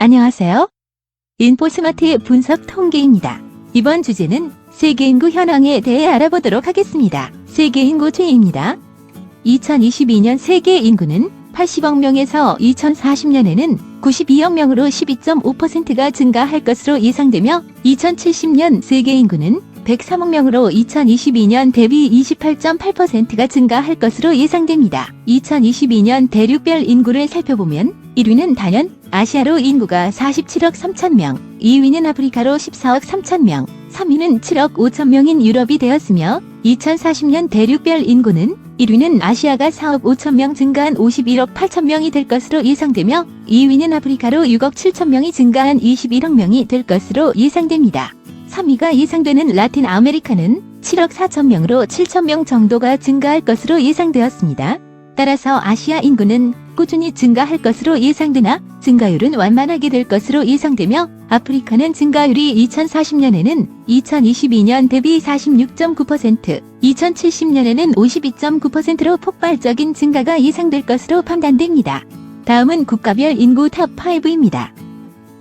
안녕하세요. 인포스마트의 분석 통계입니다. 이번 주제는 세계 인구 현황에 대해 알아보도록 하겠습니다. 세계 인구 추이입니다. 2022년 세계 인구는 80억 명에서 2040년에는 92억 명으로 12.5%가 증가할 것으로 예상되며 2070년 세계 인구는 103억 명으로 2022년 대비 28.8%가 증가할 것으로 예상됩니다. 2022년 대륙별 인구를 살펴보면 1위는 단연 아시아로 인구가 47억 3천 명, 2위는 아프리카로 14억 3천 명, 3위는 7억 5천 명인 유럽이 되었으며 2040년 대륙별 인구는 1위는 아시아가 4억 5천 명 증가한 51억 8천 명이 될 것으로 예상되며 2위는 아프리카로 6억 7천 명이 증가한 21억 명이 될 것으로 예상됩니다. 3위가 예상되는 라틴 아메리카는 7억 4천 명으로 7천 명 정도가 증가할 것으로 예상되었습니다. 따라서 아시아 인구는 꾸준히 증가할 것으로 예상되나 증가율은 완만하게 될 것으로 예상되며 아프리카는 증가율이 2040년에는 2022년 대비 46.9%, 2070년에는 52.9%로 폭발적인 증가가 예상될 것으로 판단됩니다. 다음은 국가별 인구 탑5입니다.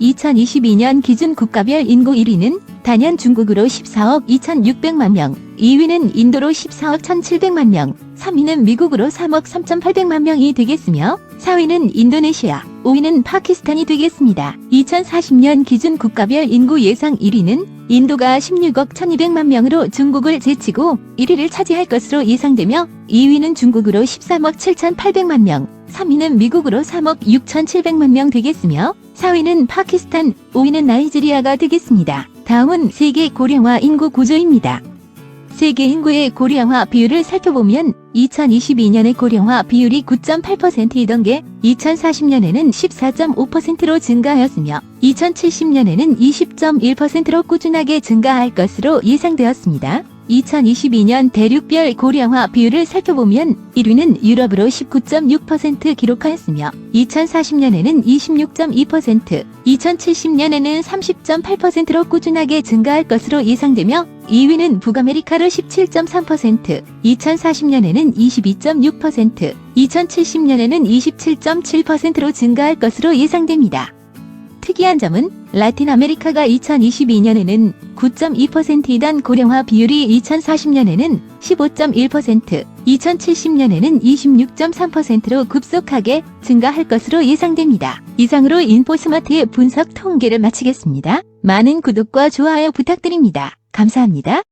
2022년 기준 국가별 인구 1위는 단연 중국으로 14억 2,600만 명, 2위는 인도로 14억 1,700만 명, 3위는 미국으로 3억 3,800만 명이 되겠으며 4위는 인도네시아, 5위는 파키스탄이 되겠습니다. 2040년 기준 국가별 인구 예상 1위는 인도가 16억 1,200만 명으로 중국을 제치고 1위를 차지할 것으로 예상되며 2위는 중국으로 13억 7,800만 명, 3위는 미국으로 3억 6,700만 명 되겠으며 4위는 파키스탄, 5위는 나이지리아가 되겠습니다. 다음은 세계 고령화 인구 구조입니다. 세계 인구의 고령화 비율을 살펴보면 2022년의 고령화 비율이 9.8%이던 게 2040년에는 14.5%로 증가하였으며 2070년에는 20.1%로 꾸준하게 증가할 것으로 예상되었습니다. 2022년 대륙별 고령화 비율을 살펴보면 1위는 유럽으로 19.6% 기록하였으며 2040년에는 26.2%, 2070년에는 30.8%로 꾸준하게 증가할 것으로 예상되며 2위는 북아메리카로 17.3%, 2040년에는 22.6%, 2070년에는 27.7%로 증가할 것으로 예상됩니다. 특이한 점은 라틴 아메리카가 2022년에는 9.2%이던 고령화 비율이 2040년에는 15.1%, 2070년에는 26.3%로 급속하게 증가할 것으로 예상됩니다. 이상으로 인포스마트의 분석 통계를 마치겠습니다. 많은 구독과 좋아요 부탁드립니다. 감사합니다.